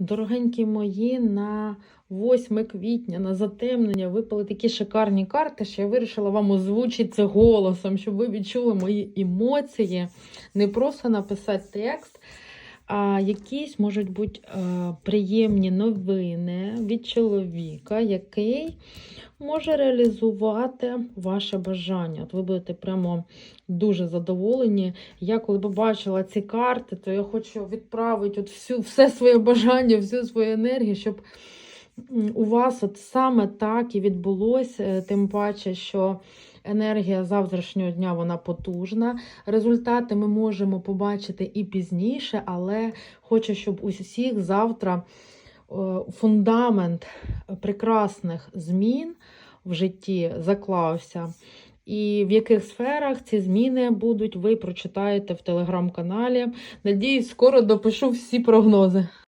Дорогенькі мої, на 8 квітня, на затемнення випали такі шикарні карти, що я вирішила вам озвучити це голосом, щоб ви відчули мої емоції. Не просто написати текст, а якісь можуть бути е, приємні новини від чоловіка, який може реалізувати ваше бажання. От ви будете прямо дуже задоволені. Я коли побачила ці карти, то я хочу відправити от всю, все своє бажання, всю свою енергію, щоб у вас от саме так і відбулося, е, тим паче, що енергія завтрашнього дня вона потужна. Результати ми можемо побачити і пізніше, але хочу, щоб у всіх завтра е, фундамент прекрасних змін в житті заклався. І в яких сферах ці зміни будуть, ви прочитаєте в телеграм-каналі. Надіюсь, скоро допишу всі прогнози.